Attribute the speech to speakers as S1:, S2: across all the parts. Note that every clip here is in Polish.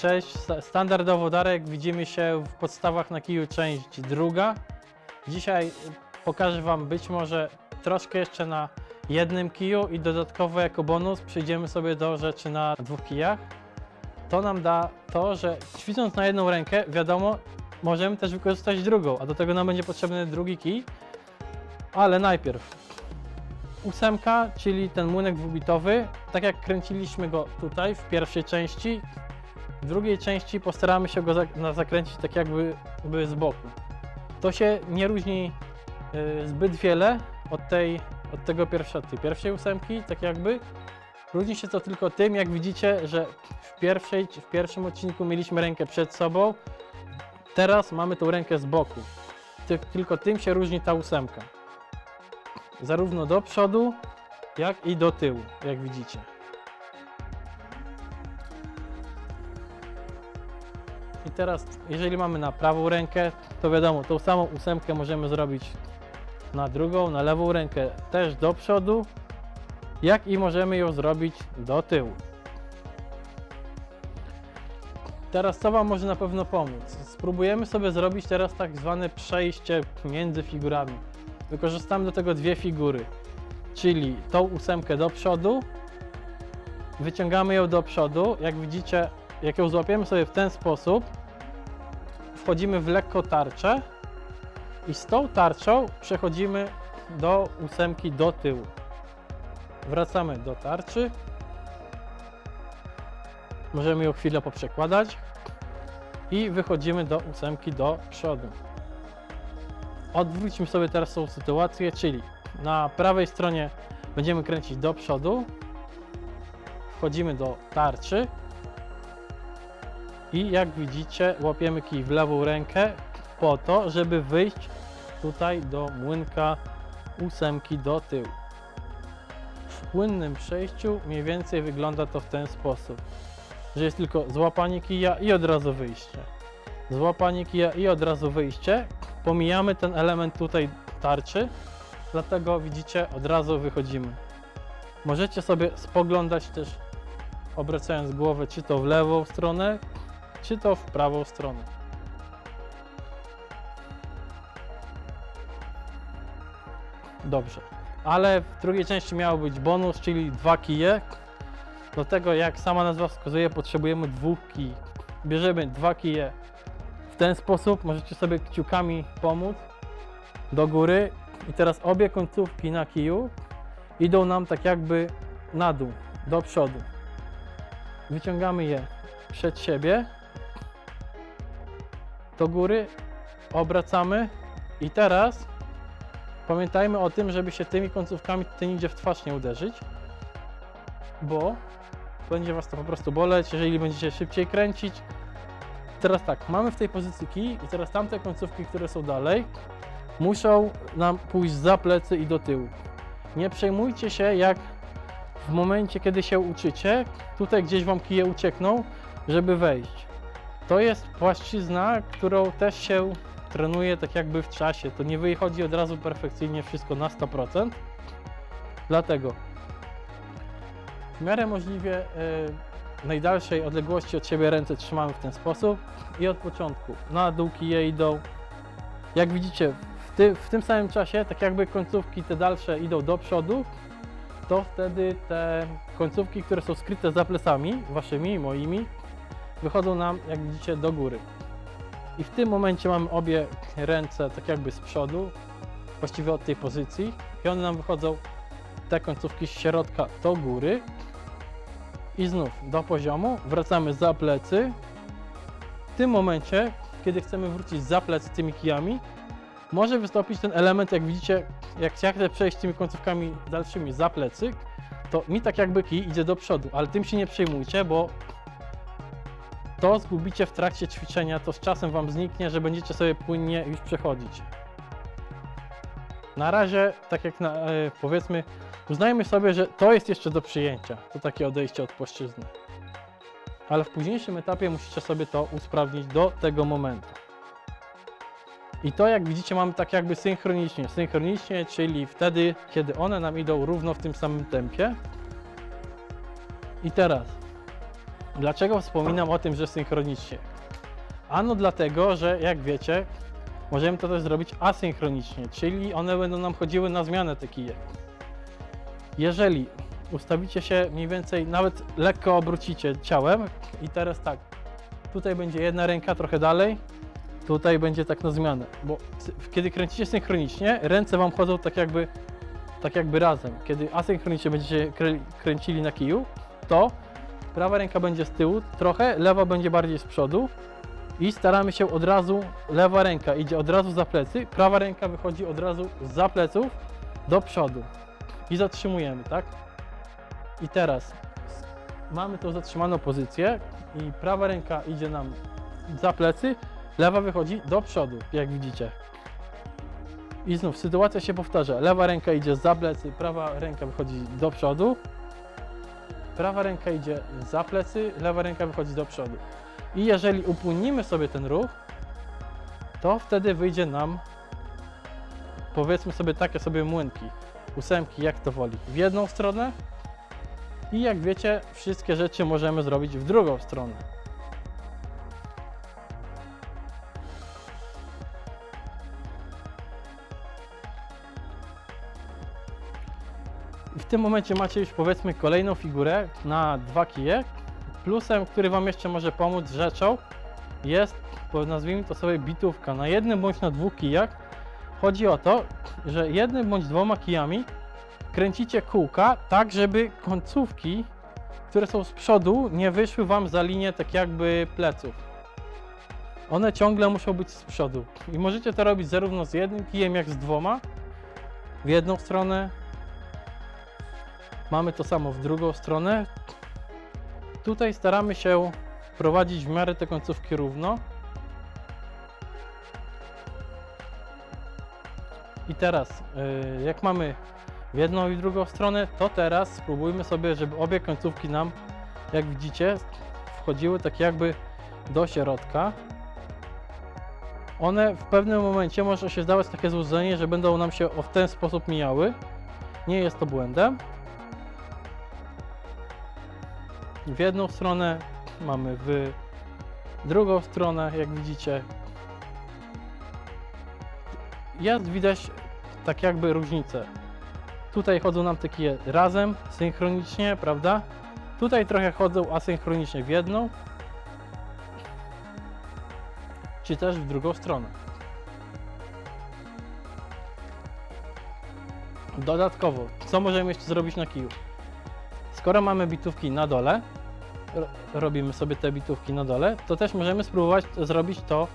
S1: Cześć, Sta- standardowo Darek, widzimy się w podstawach na kiju część druga. Dzisiaj pokażę Wam być może troszkę jeszcze na jednym kiju i dodatkowo jako bonus przyjdziemy sobie do rzeczy na dwóch kijach. To nam da to, że ćwicząc na jedną rękę, wiadomo, możemy też wykorzystać drugą, a do tego nam będzie potrzebny drugi kij. Ale najpierw ósemka, czyli ten młynek dwubitowy, tak jak kręciliśmy go tutaj w pierwszej części, w drugiej części postaramy się go zakręcić tak jakby by z boku. To się nie różni y, zbyt wiele od, tej, od tego pierwsze, od tej pierwszej ósemki, tak jakby. Różni się to tylko tym, jak widzicie, że w, pierwszej, w pierwszym odcinku mieliśmy rękę przed sobą, teraz mamy tą rękę z boku. Ty, tylko tym się różni ta ósemka. Zarówno do przodu, jak i do tyłu, jak widzicie. I teraz, jeżeli mamy na prawą rękę, to wiadomo, tą samą ósemkę możemy zrobić na drugą, na lewą rękę też do przodu, jak i możemy ją zrobić do tyłu. Teraz co Wam może na pewno pomóc? Spróbujemy sobie zrobić teraz tak zwane przejście między figurami. Wykorzystamy do tego dwie figury, czyli tą ósemkę do przodu, wyciągamy ją do przodu, jak widzicie, jak ją złapiemy sobie w ten sposób, wchodzimy w lekko tarczę i z tą tarczą przechodzimy do ósemki do tyłu. Wracamy do tarczy. Możemy ją chwilę poprzekładać i wychodzimy do ósemki do przodu. Odwróćmy sobie teraz tą sytuację, czyli na prawej stronie będziemy kręcić do przodu, wchodzimy do tarczy i jak widzicie łapiemy kij w lewą rękę po to, żeby wyjść tutaj do młynka ósemki do tyłu. W płynnym przejściu mniej więcej wygląda to w ten sposób, że jest tylko złapanie kija i od razu wyjście. Złapanie kija i od razu wyjście. Pomijamy ten element tutaj tarczy, dlatego widzicie od razu wychodzimy. Możecie sobie spoglądać też obracając głowę czy to w lewą stronę, czy to w prawą stronę. Dobrze, ale w drugiej części miał być bonus, czyli dwa kije. Do tego, jak sama nazwa wskazuje, potrzebujemy dwóch kij. Bierzemy dwa kije w ten sposób, możecie sobie kciukami pomóc do góry i teraz obie końcówki na kiju idą nam tak jakby na dół, do przodu. Wyciągamy je przed siebie, do góry, obracamy i teraz pamiętajmy o tym, żeby się tymi końcówkami tutaj nigdzie w twarz nie uderzyć, bo będzie Was to po prostu boleć, jeżeli będziecie szybciej kręcić. Teraz tak, mamy w tej pozycji kij i teraz tamte końcówki, które są dalej, muszą nam pójść za plecy i do tyłu. Nie przejmujcie się, jak w momencie, kiedy się uczycie, tutaj gdzieś Wam kije uciekną, żeby wejść. To jest płaszczyzna, którą też się trenuje tak jakby w czasie. To nie wychodzi od razu perfekcyjnie wszystko na 100%. Dlatego w miarę możliwie e, najdalszej odległości od siebie ręce trzymamy w ten sposób i od początku na dół kije idą. Jak widzicie, w, ty, w tym samym czasie, tak jakby końcówki te dalsze idą do przodu, to wtedy te końcówki, które są skryte za plecami, waszymi moimi, wychodzą nam, jak widzicie, do góry. I w tym momencie mamy obie ręce tak jakby z przodu, właściwie od tej pozycji i one nam wychodzą, te końcówki z środka do góry i znów do poziomu, wracamy za plecy. W tym momencie, kiedy chcemy wrócić za plecy tymi kijami, może wystąpić ten element, jak widzicie, jak ja chcę przejść tymi końcówkami dalszymi za plecy, to mi tak jakby kij idzie do przodu, ale tym się nie przejmujcie, bo to zgubicie w trakcie ćwiczenia, to z czasem Wam zniknie, że będziecie sobie płynnie już przechodzić. Na razie, tak jak na, e, powiedzmy, uznajmy sobie, że to jest jeszcze do przyjęcia, to takie odejście od płaszczyzny. Ale w późniejszym etapie musicie sobie to usprawnić do tego momentu. I to jak widzicie mamy tak jakby synchronicznie, synchronicznie, czyli wtedy, kiedy one nam idą równo w tym samym tempie. I teraz Dlaczego wspominam o tym, że synchronicznie? Ano dlatego, że jak wiecie, możemy to też zrobić asynchronicznie, czyli one będą nam chodziły na zmianę te kije. Jeżeli ustawicie się mniej więcej, nawet lekko obrócicie ciałem i teraz tak, tutaj będzie jedna ręka trochę dalej, tutaj będzie tak na zmianę, bo kiedy kręcicie synchronicznie, ręce Wam chodzą tak jakby, tak jakby razem. Kiedy asynchronicznie będziecie krę- kręcili na kiju, to prawa ręka będzie z tyłu trochę, lewa będzie bardziej z przodu i staramy się od razu, lewa ręka idzie od razu za plecy, prawa ręka wychodzi od razu za pleców do przodu i zatrzymujemy, tak? I teraz mamy tą zatrzymaną pozycję i prawa ręka idzie nam za plecy, lewa wychodzi do przodu, jak widzicie. I znów sytuacja się powtarza. Lewa ręka idzie za plecy, prawa ręka wychodzi do przodu. Prawa ręka idzie za plecy, lewa ręka wychodzi do przodu. I jeżeli upłynimy sobie ten ruch, to wtedy wyjdzie nam powiedzmy sobie takie sobie młynki, ósemki, jak to woli, w jedną stronę i jak wiecie, wszystkie rzeczy możemy zrobić w drugą stronę. I w tym momencie macie już powiedzmy kolejną figurę na dwa kije. Plusem, który Wam jeszcze może pomóc rzeczą jest, nazwijmy to sobie bitówka na jednym bądź na dwóch kijach. Chodzi o to, że jednym bądź dwoma kijami kręcicie kółka tak, żeby końcówki, które są z przodu, nie wyszły Wam za linię tak jakby pleców. One ciągle muszą być z przodu. I możecie to robić zarówno z jednym kijem, jak z dwoma. W jedną stronę. Mamy to samo w drugą stronę. Tutaj staramy się prowadzić w miarę te końcówki równo. I teraz, yy, jak mamy w jedną i drugą stronę, to teraz spróbujmy sobie, żeby obie końcówki nam, jak widzicie, wchodziły tak jakby do środka. One w pewnym momencie może się zdawać takie złudzenie, że będą nam się w ten sposób mijały. Nie jest to błędem. W jedną stronę mamy w drugą stronę, jak widzicie. Jest widać tak jakby różnicę. Tutaj chodzą nam takie razem, synchronicznie, prawda? Tutaj trochę chodzą asynchronicznie w jedną, czy też w drugą stronę. Dodatkowo, co możemy jeszcze zrobić na kiju? Skoro mamy bitówki na dole, ro- robimy sobie te bitówki na dole, to też możemy spróbować zrobić to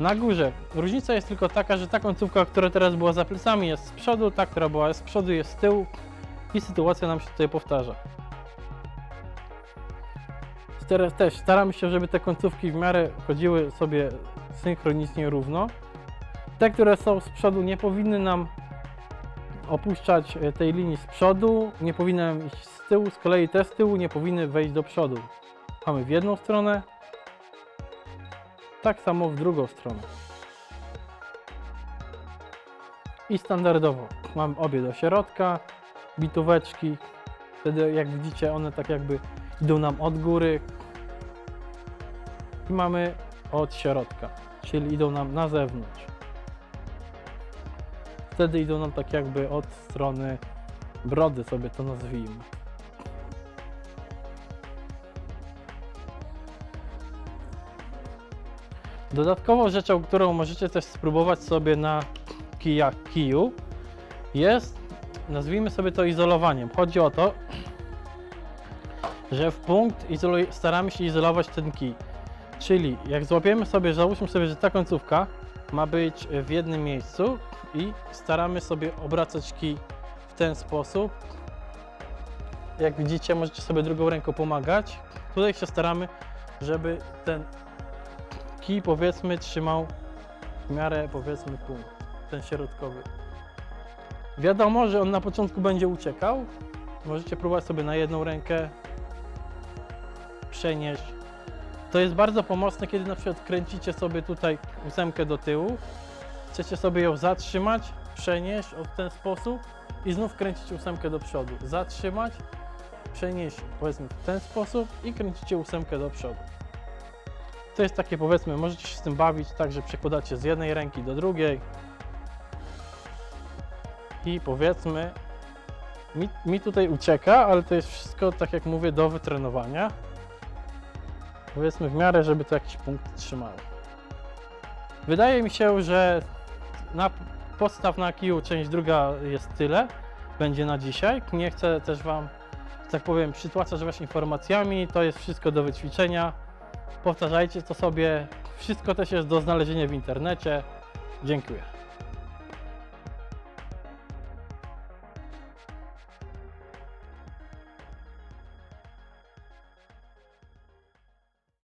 S1: na górze. Różnica jest tylko taka, że ta końcówka, która teraz była za plecami jest z przodu, ta, która była z przodu jest z tyłu i sytuacja nam się tutaj powtarza. Teraz też staramy się, żeby te końcówki w miarę chodziły sobie synchronicznie równo. Te, które są z przodu nie powinny nam opuszczać e, tej linii z przodu, nie powinny nam iść z tyłu, z kolei te z tyłu nie powinny wejść do przodu. Mamy w jedną stronę, tak samo w drugą stronę. I standardowo mam obie do środka, bitóweczki. Wtedy jak widzicie one tak jakby idą nam od góry. I mamy od środka, czyli idą nam na zewnątrz. Wtedy idą nam tak jakby od strony brody sobie to nazwijmy. Dodatkowo rzeczą, którą możecie też spróbować sobie na kijach kiju jest, nazwijmy sobie to izolowaniem. Chodzi o to, że w punkt staramy się izolować ten kij. Czyli jak złapiemy sobie, załóżmy sobie, że ta końcówka ma być w jednym miejscu i staramy sobie obracać kij w ten sposób. Jak widzicie, możecie sobie drugą ręką pomagać. Tutaj się staramy, żeby ten kij powiedzmy trzymał w miarę powiedzmy punkt, ten środkowy. Wiadomo, że on na początku będzie uciekał. Możecie próbować sobie na jedną rękę przenieść. To jest bardzo pomocne, kiedy na przykład kręcicie sobie tutaj ósemkę do tyłu, chcecie sobie ją zatrzymać, przenieść w ten sposób i znów kręcić ósemkę do przodu. Zatrzymać przenieść powiedzmy w ten sposób i kręcicie ósemkę do przodu. To jest takie powiedzmy, możecie się z tym bawić tak, że przekładacie z jednej ręki do drugiej i powiedzmy mi, mi tutaj ucieka, ale to jest wszystko tak jak mówię do wytrenowania. Powiedzmy w miarę, żeby to jakiś punkt trzymało. Wydaje mi się, że na podstaw na kiju część druga jest tyle. Będzie na dzisiaj. Nie chcę też Wam, że tak powiem, przytłaczać Was informacjami. To jest wszystko do wyćwiczenia. Powtarzajcie to sobie. Wszystko też jest do znalezienia w internecie. Dziękuję.